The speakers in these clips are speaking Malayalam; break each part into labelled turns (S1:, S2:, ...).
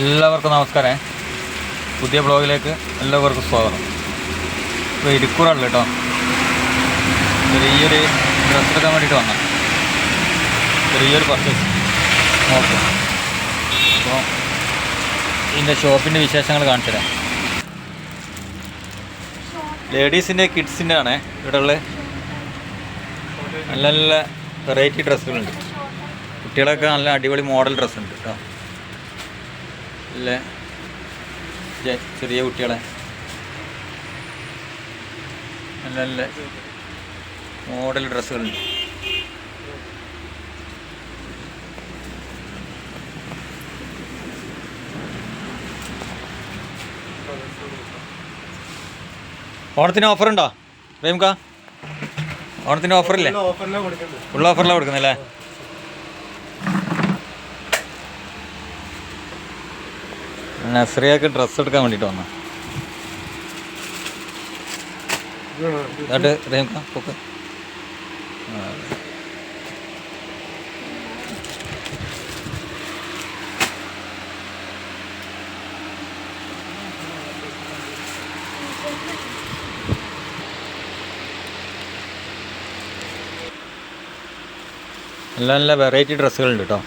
S1: എല്ലാവർക്കും നമസ്കാരം. പുതിയ ബ്ലോഗിലേക്ക് എല്ലാവർക്കും സ്വാഗതം. ഇപ്പോൾ ഇരിക്കൂറാണല്ലോ കേട്ടോ. ചെറിയൊരു ഡ്രസ്സ് എടുക്കാൻ വേണ്ടിയിട്ട് വന്ന. ചെറിയൊരു പർച്ചേസ് ഓക്കെ. അപ്പോൾ ഇതിന്റെ ഷോപ്പിന്റെ വിശേഷങ്ങൾ കാണിച്ചു തരാം ലേഡീസിന്റെ കിഡ്സിന്റെ ആണേ ഇവിടെ ഉള്ള നല്ല നല്ല വെറൈറ്റി ഡ്രസ്സുകളുണ്ട് കുട്ടികളൊക്കെ നല്ല അടിപൊളി മോഡൽ ഡ്രസ്സുണ്ട് കേട്ടോ. നല്ല ജെ- ചെറിയ കുട്ടികളെ. നല്ല നല്ല മോഡൽ ഡ്രസ്സുകളുണ്ട് ഓണത്തിന് ഓഫർ ഉണ്ടോ റേംക ഓണത്തിന് ഓഫർ ഇല്ലേ
S2: ഓഫറിലാണ് കൊടുക്കുന്നത്.
S1: ഫുൾ ഓഫറിലാണ് കൊടുക്കുന്നല്ലേ? നസ്രിയൊക്കെ ഡ്രസ്സ് എടുക്കാൻ വേണ്ടിയിട്ട് വന്ന റേംക പൊക്ക്. നല്ല നല്ല വെറൈറ്റി ഡ്രസ്സുകളുണ്ട് കേട്ടോ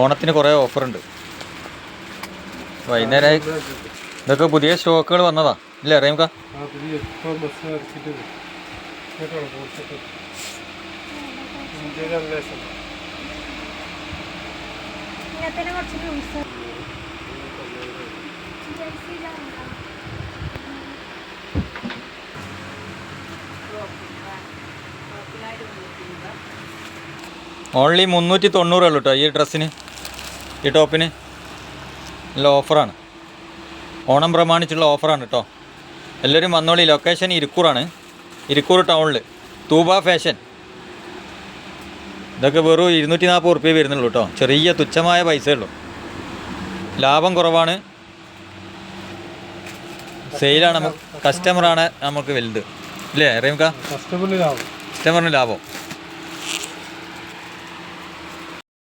S1: ഓണത്തിന് കുറേ ഓഫറുണ്ട് വൈകുന്നേരമായി ഇതൊക്കെ പുതിയ സ്റ്റോക്കുകൾ വന്നതാ. ഇല്ലേ
S3: അറിയാം
S1: ഓൺലി മുന്നൂറ്റി തൊണ്ണൂറ് ഉള്ളൂ കേട്ടോ ഈ ഡ്രസ്സിന് ഈ ടോപ്പിന് നല്ല ഓഫറാണ്. ഓണം പ്രമാണിച്ചുള്ള ഓഫറാണ് കേട്ടോ എല്ലാവരും വന്നോളി. ലൊക്കേഷൻ ഇരിക്കൂറാണ്. ഇരിക്കൂർ ടൗണിൽ. തൂബ ഫാഷൻ. ഇതൊക്കെ വെറും ഇരുന്നൂറ്റി നാൽപ്പത് ഉറുപ്പ്യ വരുന്നുള്ളൂ കേട്ടോ ചെറിയ തുച്ഛമായ പൈസയേ ഉള്ളൂ. ലാഭം കുറവാണ്. സെയിലാണ്. നമുക്ക് കസ്റ്റമറാണ് നമുക്ക് വലുത്. ഇല്ലേ അറിയാം
S2: കസ്റ്റമറിന് ലാഭം.
S1: കസ്റ്റമറിന് ലാഭം.